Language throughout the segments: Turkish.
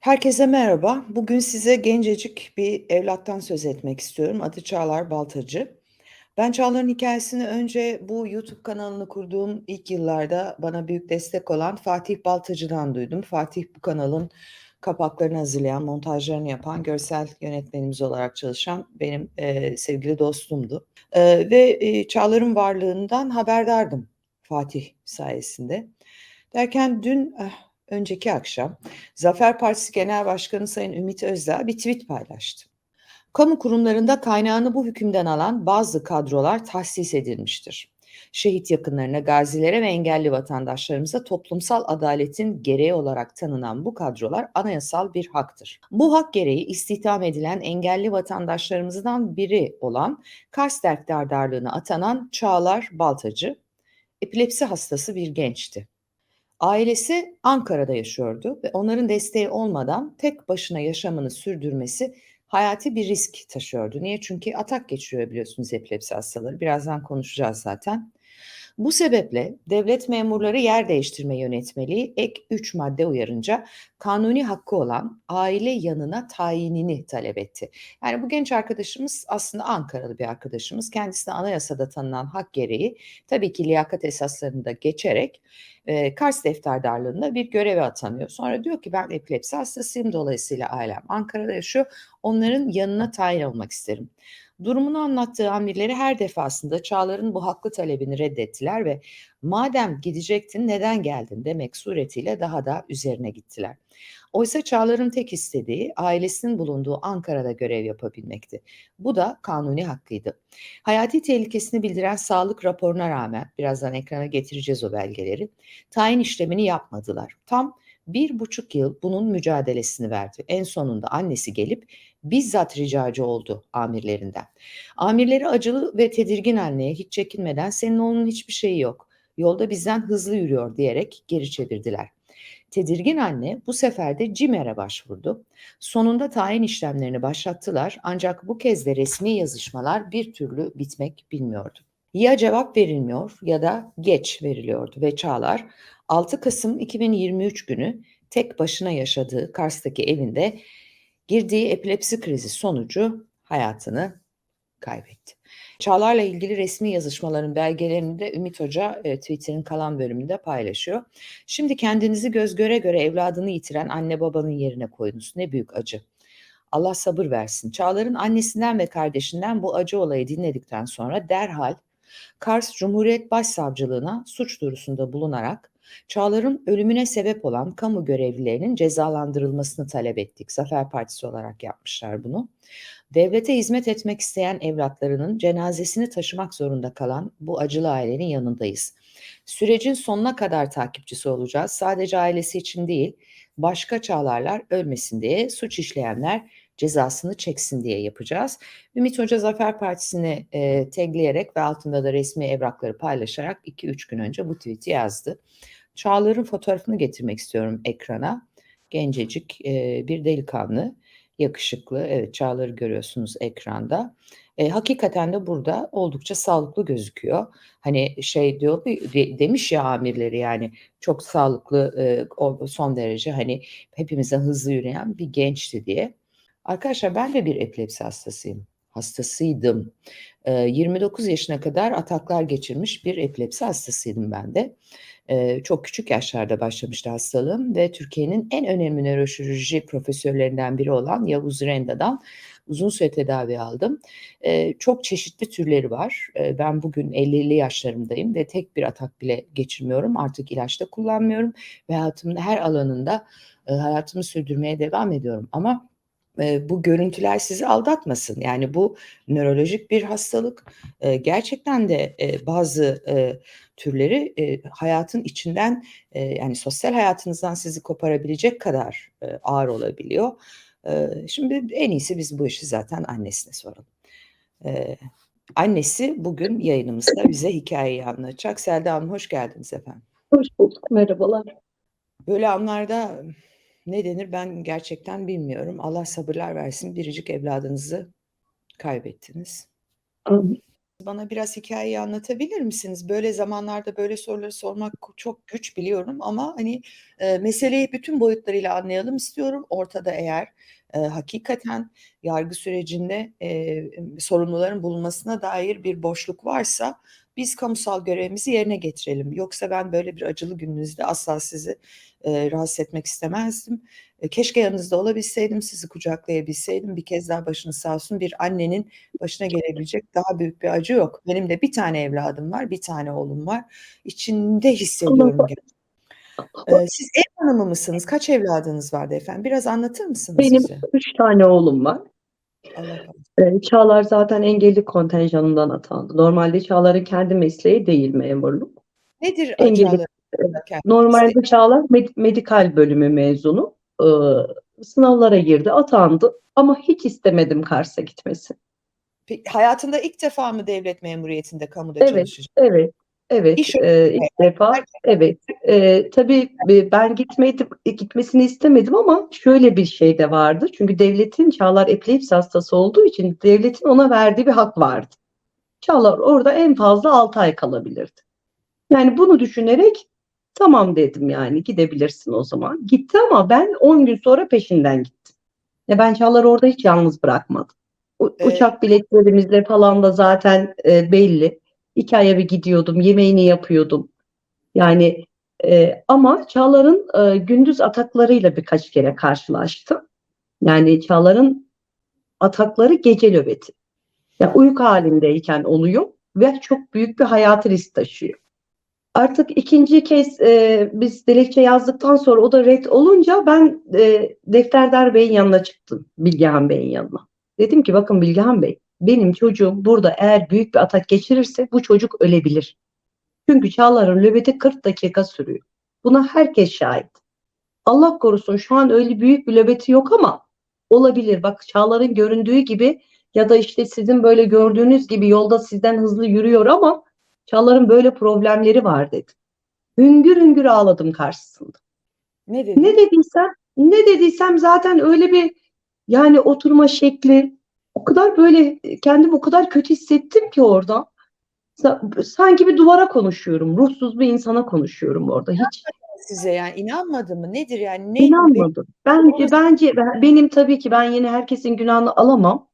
Herkese merhaba. Bugün size gencecik bir evlattan söz etmek istiyorum. Adı Çağlar Baltacı. Ben Çağlar'ın hikâyesini önce bu YouTube kanalını kurduğum ilk yıllarda bana büyük destek olan Fatih Baltacı'dan duydum. Fatih bu kanalın kapaklarını hazırlayan, montajlarını yapan, görsel yönetmenimiz olarak çalışan benim, eee, sevgili dostumdu. Eee, ve, eee, Çağlar'ın varlığından haberdardım Fatih sayesinde. Derken dün, eh, önceki akşam Zafer Partisi Genel Başkanı Sayın Ümit Özdağ bir tweet paylaştı. Kamu kurumlarında kaynağını bu hükümden alan bazı kadrolar tahsis edilmiştir. Şehit yakınlarına, gazilere ve engelli vatandaşlarımıza toplumsal adaletin gereği olarak tanınan bu kadrolar anayasal bir haktır. Bu hak gereği istihdam edilen engelli vatandaşlarımızdan biri olan Kars Derdardarlığı'na atanan Çağlar Baltacı, epilepsi hastası bir gençti. Ailesi Ankara'da yaşıyordu ve onların desteği olmadan tek başına yaşamını sürdürmesi hayati bir risk taşıyordu. Niye? Çünkü atak geçiriyor biliyorsunuz epilepsi hastaları. Birazdan konuşacağız zaten. Bu sebeple devlet memurları yer değiştirme yönetmeliği ek 3 madde uyarınca kanuni hakkı olan aile yanına tayinini talep etti. Yani bu genç arkadaşımız aslında Ankaralı bir arkadaşımız. Kendisine anayasada tanınan hak gereği tabii ki liyakat esaslarında geçerek e, Kars defterdarlığında bir göreve atanıyor. Sonra diyor ki ben epilepsi hastasıyım dolayısıyla ailem Ankara'da yaşıyor. Onların yanına tayin olmak isterim. Durumunu anlattığı amirleri her defasında Çağlar'ın bu haklı talebini reddettiler ve madem gidecektin neden geldin demek suretiyle daha da üzerine gittiler. Oysa Çağlar'ın tek istediği ailesinin bulunduğu Ankara'da görev yapabilmekti. Bu da kanuni hakkıydı. Hayati tehlikesini bildiren sağlık raporuna rağmen, birazdan ekrana getireceğiz o belgeleri, tayin işlemini yapmadılar. Tam bir buçuk yıl bunun mücadelesini verdi. En sonunda annesi gelip bizzat ricacı oldu amirlerinden. Amirleri acılı ve tedirgin anneye hiç çekinmeden senin oğlunun hiçbir şeyi yok. Yolda bizden hızlı yürüyor diyerek geri çevirdiler. Tedirgin anne bu sefer de CİMER'e başvurdu. Sonunda tayin işlemlerini başlattılar ancak bu kez de resmi yazışmalar bir türlü bitmek bilmiyordu. Ya cevap verilmiyor ya da geç veriliyordu ve Çağlar 6 Kasım 2023 günü tek başına yaşadığı Kars'taki evinde girdiği epilepsi krizi sonucu hayatını kaybetti. Çağlar'la ilgili resmi yazışmaların belgelerini de Ümit Hoca e, Twitter'ın kalan bölümünde paylaşıyor. Şimdi kendinizi göz göre göre evladını yitiren anne babanın yerine koyunuz. Ne büyük acı. Allah sabır versin. Çağlar'ın annesinden ve kardeşinden bu acı olayı dinledikten sonra derhal Kars Cumhuriyet Başsavcılığına suç duyurusunda bulunarak Çağlar'ın ölümüne sebep olan kamu görevlilerinin cezalandırılmasını talep ettik. Zafer Partisi olarak yapmışlar bunu. Devlete hizmet etmek isteyen evlatlarının cenazesini taşımak zorunda kalan bu acılı ailenin yanındayız. Sürecin sonuna kadar takipçisi olacağız. Sadece ailesi için değil, başka çağlarlar ölmesin diye suç işleyenler cezasını çeksin diye yapacağız. Ümit Hoca Zafer Partisi'ni e, tagleyerek ve altında da resmi evrakları paylaşarak 2-3 gün önce bu tweet'i yazdı. Çağlar'ın fotoğrafını getirmek istiyorum ekrana. Gencecik e, bir delikanlı, yakışıklı. Evet Çağlar'ı görüyorsunuz ekranda. E, hakikaten de burada oldukça sağlıklı gözüküyor. Hani şey diyor de, demiş ya amirleri yani çok sağlıklı e, son derece hani hepimizden hızlı yürüyen bir gençti diye. Arkadaşlar ben de bir epilepsi hastasıyım. Hastasıydım. E, 29 yaşına kadar ataklar geçirmiş bir epilepsi hastasıydım ben de. Çok küçük yaşlarda başlamıştı hastalığım ve Türkiye'nin en önemli nöroşirurji profesörlerinden biri olan Yavuz Renda'dan uzun süre tedavi aldım. Çok çeşitli türleri var. Ben bugün 50'li yaşlarımdayım ve tek bir atak bile geçirmiyorum. Artık ilaç da kullanmıyorum ve hayatımın her alanında hayatımı sürdürmeye devam ediyorum. Ama bu görüntüler sizi aldatmasın. Yani bu nörolojik bir hastalık. Gerçekten de bazı türleri hayatın içinden yani sosyal hayatınızdan sizi koparabilecek kadar ağır olabiliyor. Şimdi en iyisi biz bu işi zaten annesine soralım. Annesi bugün yayınımızda bize hikayeyi anlatacak. Selda Hanım hoş geldiniz efendim. Hoş bulduk, merhabalar. Böyle anlarda ne denir ben gerçekten bilmiyorum. Allah sabırlar versin. Biricik evladınızı kaybettiniz. Amin. Bana biraz hikâyeyi anlatabilir misiniz? Böyle zamanlarda böyle soruları sormak çok güç biliyorum ama, hani, eee, meseleyi bütün boyutlarıyla anlayalım istiyorum. Ortada eğer, eee, hakikaten yargı sürecinde, eee, sorumluların bulunmasına dair bir boşluk varsa biz kamusal görevimizi yerine getirelim. Yoksa ben böyle bir acılı gününüzde asla sizi, eee, rahatsız etmek istemezdim. Eee, keşke yanınızda olabilseydim, sizi kucaklayabilseydim. Bir kez daha başınız sağ olsun. Bir annenin başına gelebilecek daha büyük bir acı yok. Benim de 1 tane evladım var, 1 tane oğlum var. İçimde hissediyorum gerçekten. Eee, siz ev hanımı mısınız? Kaç evladınız vardı efendim? Biraz anlatır mısınız Benim bize? 3 tane oğlum var. Allah bağışlasın. Eee, Çağlar zaten engelli kontenjanından atandı. Normalde Çağlar'ın kendi mesleği değil memurluk. Nedir Engelli Çağlar'ın Evet. kendi Normalde? Çağlar med medikal bölümü mezunu. Iıı, sınavlara girdi, atandı ama hiç istemedim Kars'a gitmesini. Pe hayatında ilk defa mı devlet memuriyetinde, kamuda Evet, çalışacak? evet, evet. İş Eee, ilk defa evet. Eee, tabii, ben gitmedim gitmesini istemedim ama şöyle bir şey de vardı. Çünkü devletin Çağlar epilepsi hastası olduğu için devletin ona verdiği bir hak vardı. Çağlar orada en fazla 6 ay kalabilirdi. Yani bunu düşünerek tamam dedim yani gidebilirsin o zaman. Gitti ama ben 10 gün sonra peşinden gittim. Ya ben Çağlar'ı orada hiç yalnız bırakmadım. U Eee uçak biletlerimizle falan da zaten, eee, belli. 2 aya bir gidiyordum, yemeğini yapıyordum. Yani, eee, ama Çağlar'ın, eee, gündüz ataklarıyla birkaç kere karşılaştım. Yani Çağlar'ın atakları gece nöbeti. Ya uyku hâlindeyken oluyor ve çok büyük bir hayati risk taşıyor. Artık 2'nci kez, eee, biz dilekçe yazdıktan sonra o da ret olunca ben, eee, Defterdar Bey'in yanına çıktım, Bilgehan Bey'in yanına. Dedim ki bakın Bilgehan Bey, benim çocuğum burada eğer büyük bir atak geçirirse bu çocuk ölebilir. Çünkü Çağlar'ın nöbeti 40 dakika sürüyor. Buna herkes şahit. Allah korusun şu an öyle büyük bir nöbeti yok ama olabilir. Bak Çağlar'ın göründüğü gibi ya da işte sizin böyle gördüğünüz gibi yolda sizden hızlı yürüyor ama Çağlar'ın böyle problemleri var dedim. Hüngür hüngür ağladım karşısında. Ne Ne dedi? dediysem ne dediysem zaten öyle bir yani oturma şekli o kadar böyle kendimi o kadar kötü hissettim ki orada. Sa sanki bir duvara konuşuyorum. Ruhsuz bir insana konuşuyorum orada. Hiç size yani? İnanmadı mı? Nedir yani? Bu? İnanmadı. Bence bence benim tabii ki ben yine herkesin günahını alamam.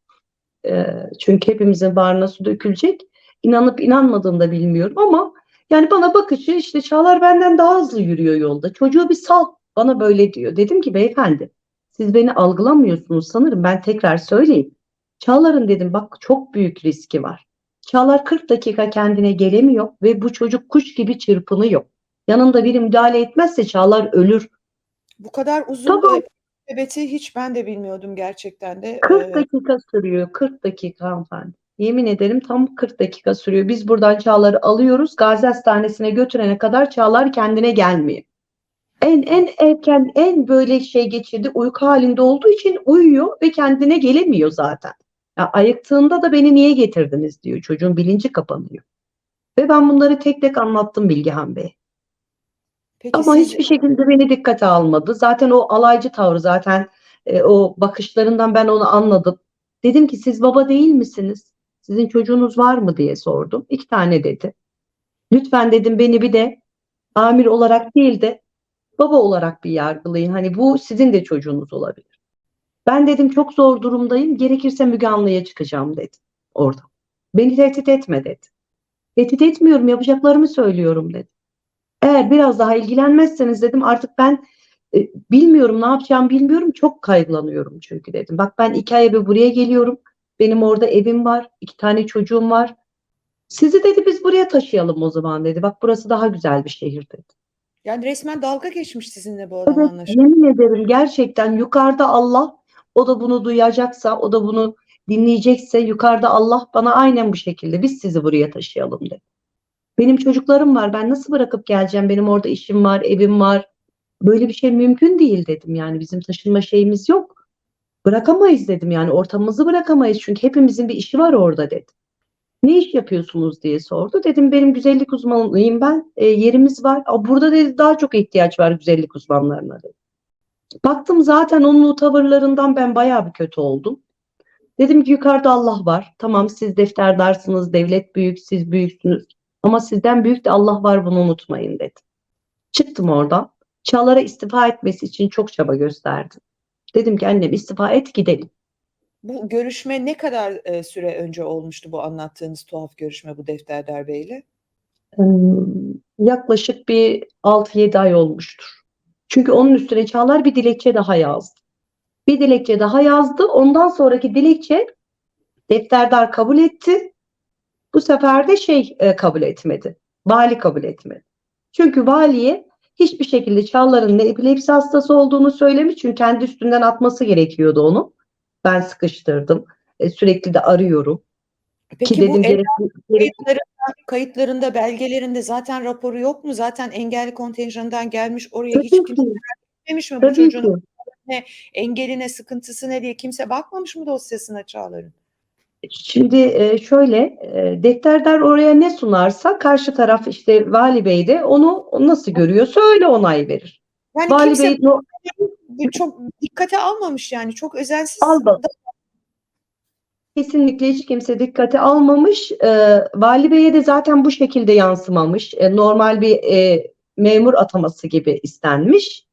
Eee, çünkü hepimizin bağrına su dökülecek. İnanıp inanmadığını da bilmiyorum ama yani bana bakışı işte Çağlar benden daha hızlı yürüyor yolda. Çocuğu bir sal. Bana böyle diyor. Dedim ki beyefendi siz beni algılamıyorsunuz sanırım. Ben tekrar söyleyeyim. Çağlar'ın dedim bak çok büyük riski var. Çağlar 40 dakika kendine gelemiyor ve bu çocuk kuş gibi çırpınıyor. Yanında biri müdahale etmezse Çağlar ölür. Bu kadar uzun Tamam. nöbeti hiç ben de bilmiyordum gerçekten de. 40 Eee dakika sürüyor. 40 dakika hanımefendi. Yemin ederim tam 40 dakika sürüyor. Biz buradan Çağlar'ı alıyoruz. Gazi Hastanesi'ne götürene kadar Çağlar kendine gelmiyor. En en erken en böyle şey geçirdi uyku hâlinde olduğu için uyuyor ve kendine gelemiyor zaten. Ya ayıktığında da beni niye getirdiniz diyor. Çocuğun bilinci kapanıyor. Ve ben bunları tek tek anlattım Bilgehan Bey'e. Peki Ama siz hiçbir şekilde beni dikkate almadı. Zaten o alaycı tavrı zaten, eee, o bakışlarından ben onu anladım. Dedim ki siz baba değil misiniz? Sizin çocuğunuz var mı diye sordum. 2 tane dedi. Lütfen dedim beni bir de amir olarak değil de baba olarak bir yargılayın. Hani bu sizin de çocuğunuz olabilir. Ben dedim çok zor durumdayım. Gerekirse Müge Anlı'ya çıkacağım dedim orada. Beni tehdit etme dedi. Tehdit etmiyorum, yapacaklarımı söylüyorum dedi. Eğer biraz daha ilgilenmezseniz dedim artık ben, eee, bilmiyorum ne yapacağımı bilmiyorum. Çok kaygılanıyorum çünkü dedim. Bak ben 2 aya bir buraya geliyorum. Benim orada evim var. 2 tane çocuğum var. Sizi dedi biz buraya taşıyalım o zaman dedi. Bak burası daha güzel bir şehir dedi. Yani resmen dalga geçmiş sizinle bu adam Evet, anlaşılan. yemin ederim gerçekten yukarıda Allah, o da bunu duyacaksa, o da bunu dinleyecekse yukarıda Allah bana aynen bu şekilde biz sizi buraya taşıyalım dedi. Benim çocuklarım var. Ben nasıl bırakıp geleceğim? Benim orada işim var, evim var. Böyle bir şey mümkün değil dedim. Yani bizim taşınma şeyimiz yok. Bırakamayız dedim yani ortamımızı bırakamayız çünkü hepimizin bir işi var orada dedim. Ne iş yapıyorsunuz diye sordu. Dedim benim güzellik uzmanıyım ben. Eee, yerimiz var. A, burada dedi daha çok ihtiyaç var güzellik uzmanlarına dedi. Baktım zaten onun o tavırlarından ben bayağı bir kötü oldum. Dedim ki yukarıda Allah var. Tamam siz defterdarsınız, devlet büyük, siz büyüksünüz. Ama sizden büyük de Allah var bunu unutmayın dedi. Çıktım oradan. Çağlar'a istifa etmesi için çok çaba gösterdim. Dedim ki annem istifa et gidelim. Bu görüşme ne kadar e, süre önce olmuştu bu anlattığınız tuhaf görüşme bu Defterdar Bey'le? Hmm, yaklaşık bir 6-7 ay olmuştur. Çünkü onun üstüne Çağlar bir dilekçe daha yazdı. Bir dilekçe daha yazdı. Ondan sonraki dilekçe defterdar kabul etti. Bu sefer de şey e, kabul etmedi. Vali kabul etmedi. Çünkü valiye hiçbir şekilde Çağlar'ın epilepsi hastası olduğunu söylemiş. Çünkü kendi üstünden atması gerekiyordu onu. Ben sıkıştırdım. E, sürekli de arıyorum. Peki Ki bu dedim gerekli, gerekli kayıtlarında, kayıtlarında, belgelerinde zaten raporu yok mu? Zaten engelli kontenjanından gelmiş oraya hiç Tabii kimse ki, demiş mi bu tabii çocuğun ki. engeline, sıkıntısı ne diye kimse bakmamış mı dosyasına Çağlar'ın? Şimdi e, şöyle e, defterdar oraya ne sunarsa karşı taraf işte vali bey de onu nasıl görüyorsa öyle onay verir. Yani Vali kimse bey bu çok dikkate almamış yani çok özensiz. Almadı. kesinlikle hiç kimse dikkate almamış. E, vali beye de zaten bu şekilde yansımamış. E, normal bir e, memur ataması gibi istenmiş.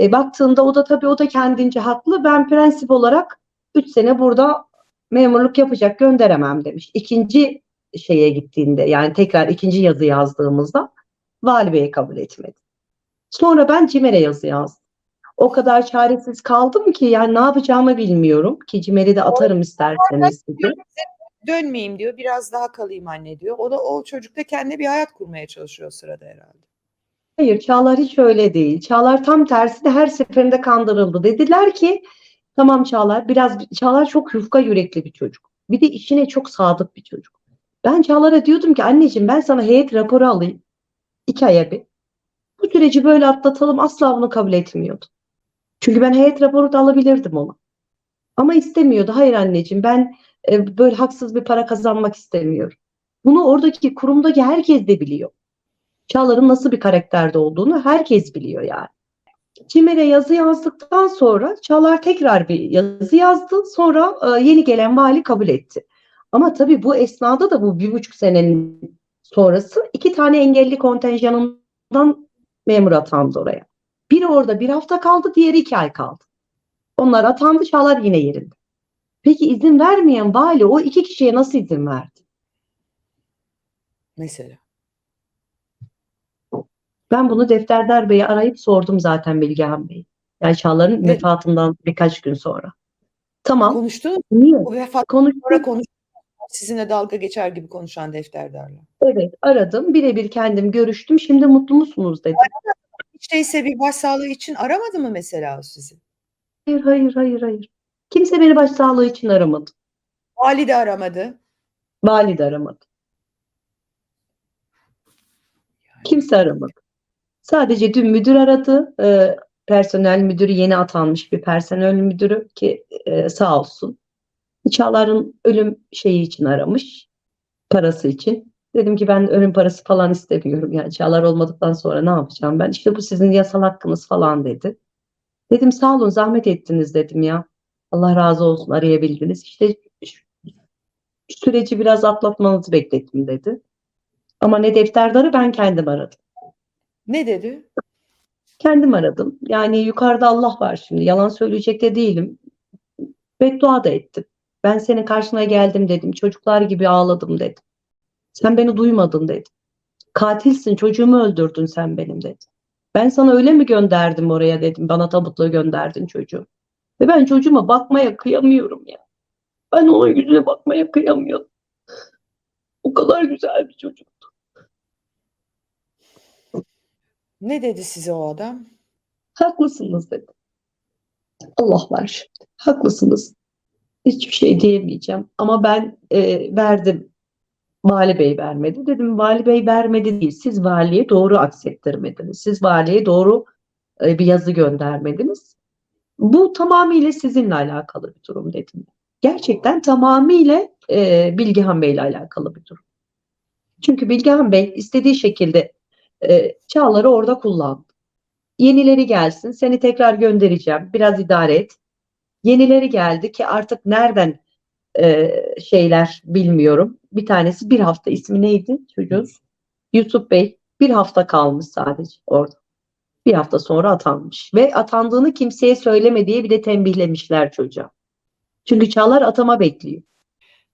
E, baktığında o da tabii o da kendince haklı. Ben prensip olarak 3 sene burada memurluk yapacak gönderemem demiş. İkinci şeye gittiğinde yani tekrar ikinci yazı yazdığımızda vali beye kabul etmedi. Sonra ben CİMER'e yazı yazdım. O kadar çaresiz kaldım ki yani ne yapacağımı bilmiyorum ki CİMER'i de atarım isterseniz size. Dönmeyeyim diyor biraz daha kalayım anne diyor. O da o çocuk da kendine bir hayat kurmaya çalışıyor o sırada herhalde. Hayır Çağlar hiç öyle değil. Çağlar tam tersine her seferinde kandırıldı. Dediler ki tamam Çağlar biraz Çağlar çok yufka yürekli bir çocuk. Bir de işine çok sadık bir çocuk. Ben Çağlar'a diyordum ki anneciğim ben sana heyet raporu alayım. iki aya bir. Bu süreci böyle atlatalım asla bunu kabul etmiyordu. Çünkü ben heyet raporu da alabilirdim ona. Ama istemiyordu. Hayır anneciğim ben e, böyle haksız bir para kazanmak istemiyorum. Bunu oradaki kurumdaki herkes de biliyor. Çağlar'ın nasıl bir karakterde olduğunu herkes biliyor yani. Cimer'e yazı yazdıktan sonra Çağlar tekrar bir yazı yazdı. Sonra e, yeni gelen vali kabul etti. Ama tabii bu esnada da bu bir buçuk senenin sonrası iki tane engelli kontenjanından memur atandı oraya. Biri orada bir hafta kaldı, diğeri iki ay kaldı. Onlar atandı, Çağlar yine yerinde. Peki izin vermeyen vali o iki kişiye nasıl izin verdi? Mesela. Ben bunu Defterdar Bey'e arayıp sordum zaten Bilgehan Bey. Yani Çağlar'ın Ne- vefatından birkaç gün sonra. Tamam. Konuştunuz Niye? mu? Vefat Konuştuk. sonra konuştunuz. Sizinle dalga geçer gibi konuşan defterdarla. Evet aradım. Birebir kendim görüştüm. Şimdi mutlu musunuz dedim. Hiç değilse bir başsağlığı için aramadı mı mesela o sizi? Hayır hayır hayır hayır. Kimse beni başsağlığı için aramadı. Vali de aramadı. Vali de aramadı. Kimse aramadı. Sadece dün müdür aradı. Ee, personel müdürü yeni atanmış bir personel müdürü ki e, sağ olsun. Çağlar'ın ölüm şeyi için aramış. Parası için. Dedim ki ben ölüm parası falan istemiyorum. Yani Çağlar olmadıktan sonra ne yapacağım ben? İşte bu sizin yasal hakkınız falan dedi. Dedim sağ olun zahmet ettiniz dedim ya. Allah razı olsun arayabildiniz. İşte süreci biraz atlatmanızı beklettim dedi. Ama ne defterdarı ben kendim aradım. Ne dedi? Kendim aradım. Yani yukarıda Allah var şimdi. Yalan söyleyecek de değilim. Beddua da ettim. Ben senin karşına geldim dedim. Çocuklar gibi ağladım dedim. Sen beni duymadın dedim. Katilsin, çocuğumu öldürdün sen benim dedim. Ben sana öyle mi gönderdim oraya dedim. Bana tabutla gönderdin çocuğu. Ve ben çocuğuma bakmaya kıyamıyorum ya. Ben onun yüzüne bakmaya kıyamıyorum. O kadar güzel bir çocuk. Ne dedi size o adam? Haklısınız dedi. Allah var. Haklısınız. Hiçbir şey diyemeyeceğim. Ama ben e, verdim. Vali Bey vermedi. Dedim Vali Bey vermedi değil. Siz valiye doğru aksettirmediniz. Siz valiye doğru e, bir yazı göndermediniz. Bu tamamıyla sizinle alakalı bir durum dedim. Gerçekten tamamıyla e, Bilgehan Bey ile alakalı bir durum. Çünkü Bilgehan Bey istediği şekilde e, Çağlar'ı orada kullandı. Yenileri gelsin, seni tekrar göndereceğim. Biraz idare et. Yenileri geldi ki artık nereden e, şeyler bilmiyorum. Bir tanesi bir hafta ismi neydi çocuğun? Yusuf Bey bir hafta kalmış sadece orada. Bir hafta sonra atanmış ve atandığını kimseye söyleme diye bir de tembihlemişler çocuğa. Çünkü Çağlar atama bekliyor.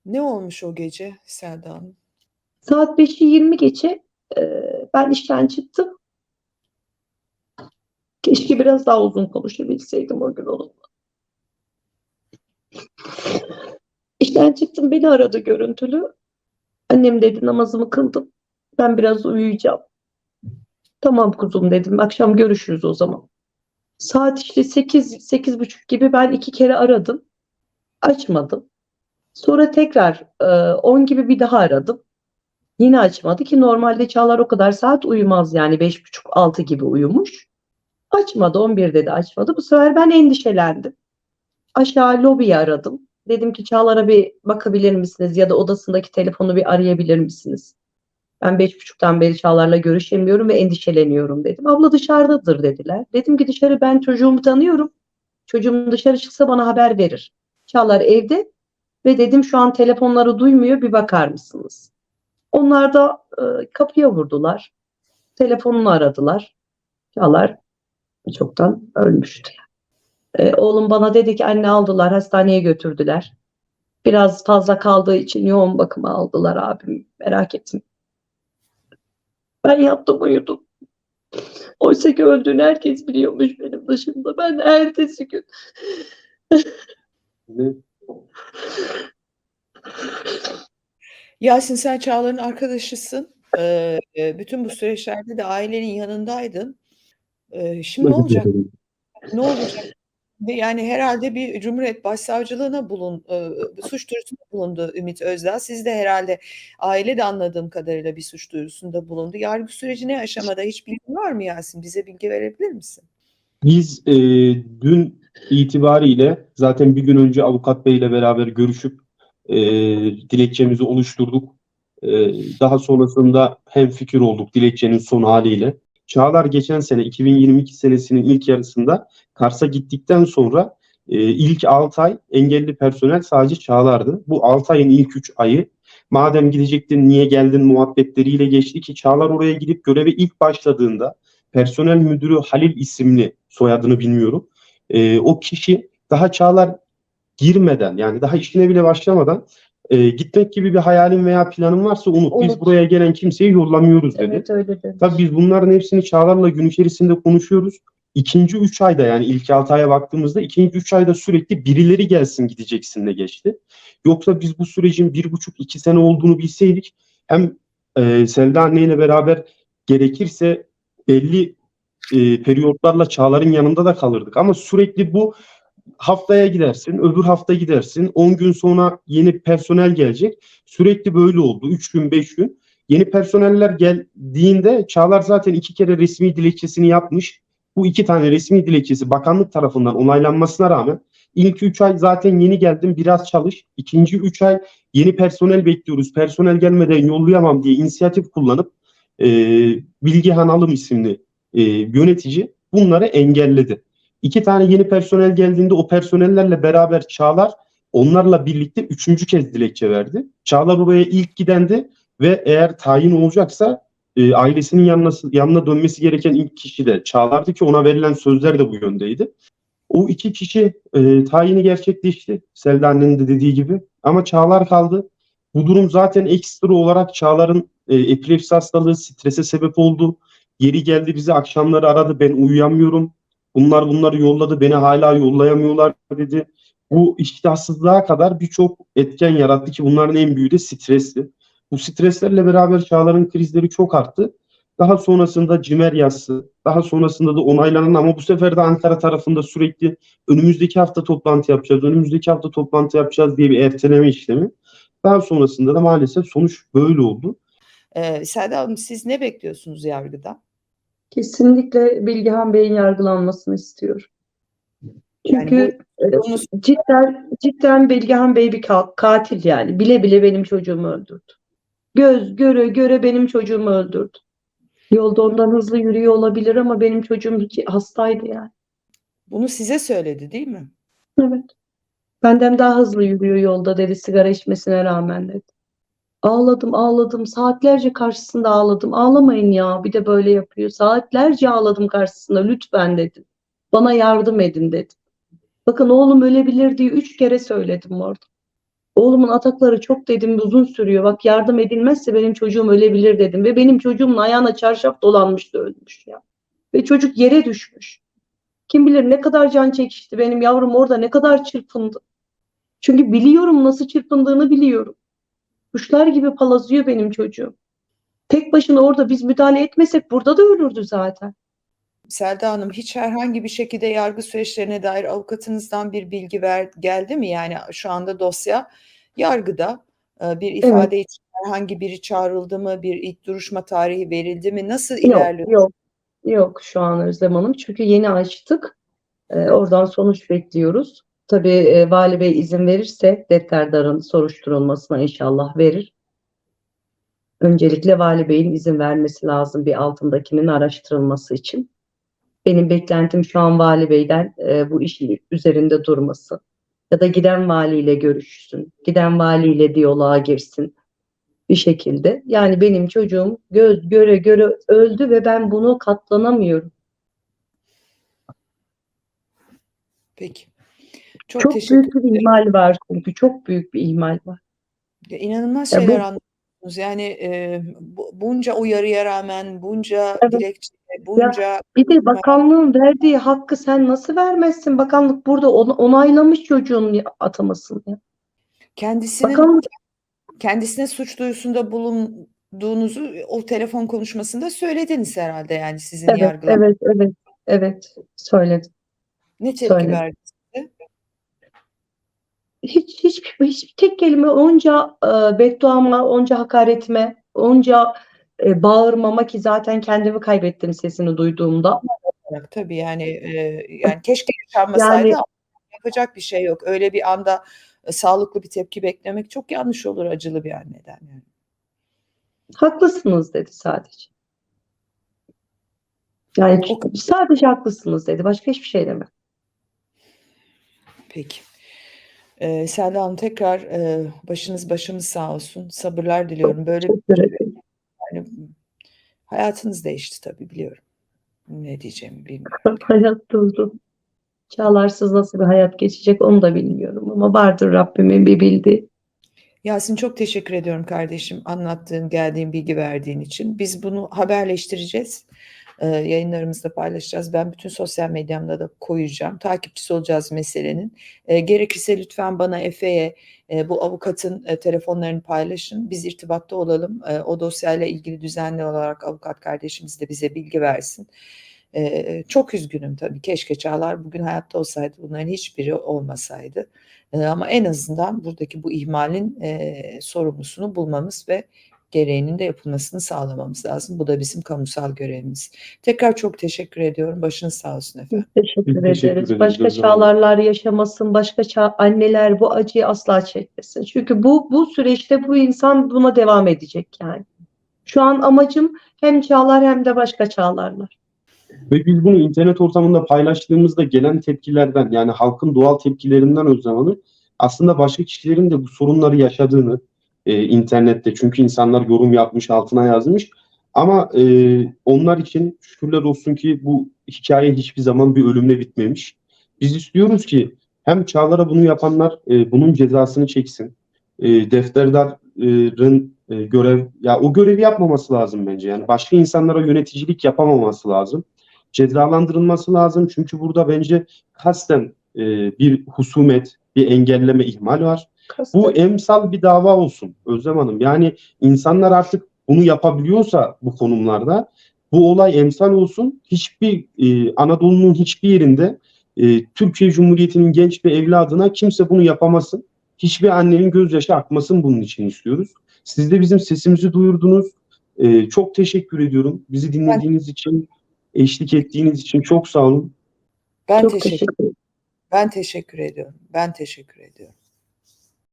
Ne olmuş o gece Selda Hanım? Saat 5'i 20 geçe e, ben işten çıktım. Keşke biraz daha uzun konuşabilseydim o gün onunla. İşten çıktım beni aradı görüntülü. Annem dedi namazımı kıldım. Ben biraz uyuyacağım. Tamam kuzum dedim. Akşam görüşürüz o zaman. Saat işte 8 sekiz buçuk gibi ben iki kere aradım. Açmadım. Sonra tekrar e, 10 gibi bir daha aradım. Yine açmadı ki normalde Çağlar o kadar saat uyumaz yani beş buçuk altı gibi uyumuş. Açmadı 11'de de açmadı. Bu sefer ben endişelendim. Aşağı lobiyi aradım. Dedim ki Çağlar'a bir bakabilir misiniz ya da odasındaki telefonu bir arayabilir misiniz? Ben beş buçuktan beri Çağlar'la görüşemiyorum ve endişeleniyorum dedim. Abla dışarıdadır dediler. Dedim ki dışarı ben çocuğumu tanıyorum. Çocuğum dışarı çıksa bana haber verir. Çağlar evde ve dedim şu an telefonları duymuyor bir bakar mısınız? Onlar da e, kapıya vurdular. Telefonunu aradılar. Çağlar çoktan ölmüştü. E, oğlum bana dedi ki anne aldılar hastaneye götürdüler. Biraz fazla kaldığı için yoğun bakıma aldılar abim. Merak etme. Ben yattım uyudum. Oysa ki öldüğünü herkes biliyormuş benim dışımda. Ben ertesi gün Ne? Yasin sen Çağlar'ın arkadaşısın. Ee, e, bütün bu süreçlerde de ailenin yanındaydın. Ee, şimdi ne olacak? Ne olacak? Yani herhalde bir Cumhuriyet Başsavcılığına bulun, e, suç duyurusunda bulundu Ümit Özdağ. Siz de herhalde aile de anladığım kadarıyla bir suç duyurusunda bulundu. Yargı süreci ne aşamada? Hiç bilgin var mı Yasin? Bize bilgi verebilir misin? Biz e, dün itibariyle zaten bir gün önce avukat bey ile beraber görüşüp e, dilekçemizi oluşturduk. E, daha sonrasında hem fikir olduk dilekçenin son haliyle. Çağlar geçen sene 2022 senesinin ilk yarısında Kars'a gittikten sonra e, ilk 6 ay engelli personel sadece Çağlar'dı. Bu 6 ayın ilk 3 ayı madem gidecektin niye geldin muhabbetleriyle geçti ki Çağlar oraya gidip göreve ilk başladığında personel müdürü Halil isimli soyadını bilmiyorum. E, o kişi daha Çağlar girmeden yani daha işine bile başlamadan e, gitmek gibi bir hayalin veya planın varsa unut. Biz Unut. buraya gelen kimseyi yollamıyoruz dedi. evet öyle dedi. Tabii biz bunların hepsini Çağlar'la gün içerisinde konuşuyoruz. İkinci üç ayda yani ilk altı aya baktığımızda ikinci üç ayda sürekli birileri gelsin gideceksin de geçti. Yoksa biz bu sürecin bir buçuk iki sene olduğunu bilseydik hem e, Selda anneyle beraber gerekirse belli e, periyotlarla Çağlar'ın yanında da kalırdık. Ama sürekli bu haftaya gidersin, öbür hafta gidersin, 10 gün sonra yeni personel gelecek. Sürekli böyle oldu. 3 gün, 5 gün. Yeni personeller geldiğinde Çağlar zaten iki kere resmi dilekçesini yapmış. Bu iki tane resmi dilekçesi bakanlık tarafından onaylanmasına rağmen ilk 3 ay zaten yeni geldim biraz çalış. İkinci 3 ay yeni personel bekliyoruz. Personel gelmeden yollayamam diye inisiyatif kullanıp e, Bilgehan Alım isimli e, yönetici bunları engelledi. İki tane yeni personel geldiğinde o personellerle beraber Çağlar onlarla birlikte üçüncü kez dilekçe verdi. Çağlar oraya ilk gidendi ve eğer tayin olacaksa e, ailesinin yanına, yanına dönmesi gereken ilk kişi de Çağlar'dı ki ona verilen sözler de bu yöndeydi. O iki kişi e, tayini gerçekleşti. Selda annenin de dediği gibi. Ama Çağlar kaldı. Bu durum zaten ekstra olarak Çağlar'ın e, epilepsi hastalığı strese sebep oldu. Yeri geldi bizi akşamları aradı ben uyuyamıyorum. Bunlar bunları yolladı beni hala yollayamıyorlar dedi. Bu iştahsızlığa kadar birçok etken yarattı ki bunların en büyüğü de stresli. Bu streslerle beraber Çağlar'ın krizleri çok arttı. Daha sonrasında cimer yazısı, daha sonrasında da onaylanan ama bu sefer de Ankara tarafında sürekli önümüzdeki hafta toplantı yapacağız, önümüzdeki hafta toplantı yapacağız diye bir erteleme işlemi. Daha sonrasında da maalesef sonuç böyle oldu. Ee, Selda Hanım siz ne bekliyorsunuz yargıda? Kesinlikle Bilgehan Bey'in yargılanmasını istiyorum. Yani Çünkü e, bunu- cidden cidden Bilgehan Bey bir ka- katil yani. Bile bile benim çocuğumu öldürdü. Göz göre göre benim çocuğumu öldürdü. Yolda ondan hızlı yürüyor olabilir ama benim çocuğum ki hastaydı yani. Bunu size söyledi değil mi? Evet. Benden daha hızlı yürüyor yolda dedi sigara içmesine rağmen dedi. Ağladım ağladım saatlerce karşısında ağladım. Ağlamayın ya bir de böyle yapıyor. Saatlerce ağladım karşısında lütfen dedim. Bana yardım edin dedim. Bakın oğlum ölebilir diye üç kere söyledim orada. Oğlumun atakları çok dedim uzun sürüyor. Bak yardım edilmezse benim çocuğum ölebilir dedim. Ve benim çocuğumun ayağına çarşaf dolanmıştı ölmüş ya. Ve çocuk yere düşmüş. Kim bilir ne kadar can çekişti benim yavrum orada ne kadar çırpındı. Çünkü biliyorum nasıl çırpındığını biliyorum. Kuşlar gibi palazıyor benim çocuğum. Tek başına orada biz müdahale etmesek burada da ölürdü zaten. Selda Hanım hiç herhangi bir şekilde yargı süreçlerine dair avukatınızdan bir bilgi ver, geldi mi? Yani şu anda dosya yargıda e, bir ifade için herhangi biri çağrıldı mı? Bir ilk duruşma tarihi verildi mi? Nasıl Yok, ilerliyor? yok, yok şu an Özlem Hanım. Çünkü yeni açtık. Ee, oradan sonuç bekliyoruz. Tabii e, Vali Bey izin verirse defterdarın soruşturulmasına inşallah verir. Öncelikle Vali Bey'in izin vermesi lazım bir altındakinin araştırılması için. Benim beklentim şu an Vali Bey'den e, bu işin üzerinde durması. Ya da giden valiyle görüşsün. Giden valiyle diyaloğa girsin. Bir şekilde. Yani benim çocuğum göz göre göre öldü ve ben bunu katlanamıyorum. Peki. Çok, Çok büyük bir ihmal var çünkü çok büyük bir ihmal var. Ya inanılmaz Ya bu- şeyler anlatıyorsunuz. Yani e, bu- bunca uyarıya rağmen, bunca Evet. dilekçe, bunca Bir de bakanlığın verdiği hakkı sen nasıl vermezsin? Bakanlık burada on- onaylamış çocuğun ya- atamasını. ya. kendisinin Bakanlık kendisine suç duyusunda bulunduğunuzu o telefon konuşmasında söylediniz herhalde yani sizin evet yargılama. evet evet evet söyledim. Ne tepki verdi? Hiç hiç hiç tek kelime onca e, bedduama, onca hakaretime, onca e, bağırmama ki zaten kendimi kaybettim sesini duyduğumda. tabii yani e, yani keşke yaşanmasaydı Yani- ama yapacak bir şey yok. Öyle bir anda e, sağlıklı bir tepki beklemek çok yanlış olur acılı bir anneden yani. Haklısınız dedi sadece. Yani O sadece haklısınız dedi. Başka hiçbir şey demedi. Peki. Ee, Selda Hanım tekrar e, başınız başımız sağ olsun. Sabırlar diliyorum. Böyle ederim. yani, hayatınız değişti tabii biliyorum. Ne diyeceğimi bilmiyorum. Hayat durdu. Çağlarsız nasıl bir hayat geçecek onu da bilmiyorum ama vardır Rabbimin bir bildiği. Yasin çok teşekkür ediyorum kardeşim anlattığın, geldiğin bilgi verdiğin için. Biz bunu haberleştireceğiz. Ee, yayınlarımızda paylaşacağız. Ben bütün sosyal medyamda da koyacağım. Takipçisi olacağız meselenin. Ee, gerekirse lütfen bana Efe'ye e, bu avukatın e, telefonlarını paylaşın. Biz irtibatta olalım. E, o dosyayla ilgili düzenli olarak avukat kardeşimiz de bize bilgi versin. Ee, çok üzgünüm tabii. Keşke Çağlar bugün hayatta olsaydı. Bunların hiçbiri olmasaydı. Ee, ama en azından buradaki bu ihmalin e, sorumlusunu bulmamız ve gereğinin de yapılmasını sağlamamız lazım. Bu da bizim kamusal görevimiz. Tekrar çok teşekkür ediyorum. Başınız sağ olsun efendim. Teşekkür Biz teşekkür ederiz. ederiz Başka çağlarlar yaşamasın, başka çağ, anneler bu acıyı asla çekmesin. Çünkü bu bu süreçte bu insan buna devam edecek yani. Şu an amacım hem çağlar hem de başka çağlarlar. Ve biz bunu internet ortamında paylaştığımızda gelen tepkilerden yani halkın doğal tepkilerinden Özlem Hanım aslında başka kişilerin de bu sorunları yaşadığını e, internette çünkü insanlar yorum yapmış altına yazmış ama e, onlar için şükürler olsun ki bu hikaye hiçbir zaman bir ölümle bitmemiş. Biz istiyoruz ki hem Çağlar'a bunu yapanlar e, bunun cezasını çeksin. E, defterdarın e, görev ya o görevi yapmaması lazım bence. Yani başka insanlara yöneticilik yapamaması lazım cezalandırılması lazım. Çünkü burada bence kasten e, bir husumet, bir engelleme ihmal var. Bu emsal bir dava olsun Özlem Hanım. Yani insanlar artık bunu yapabiliyorsa bu konumlarda bu olay emsal olsun. Hiçbir e, Anadolu'nun hiçbir yerinde e, Türkiye Cumhuriyeti'nin genç bir evladına kimse bunu yapamasın. Hiçbir annenin gözyaşı akmasın bunun için istiyoruz. Siz de bizim sesimizi duyurdunuz. E, çok teşekkür ediyorum. Bizi dinlediğiniz için, eşlik ettiğiniz için çok sağ olun. Ben Çok teşekkür teşekkür ederim. ben teşekkür ediyorum. Ben teşekkür ediyorum.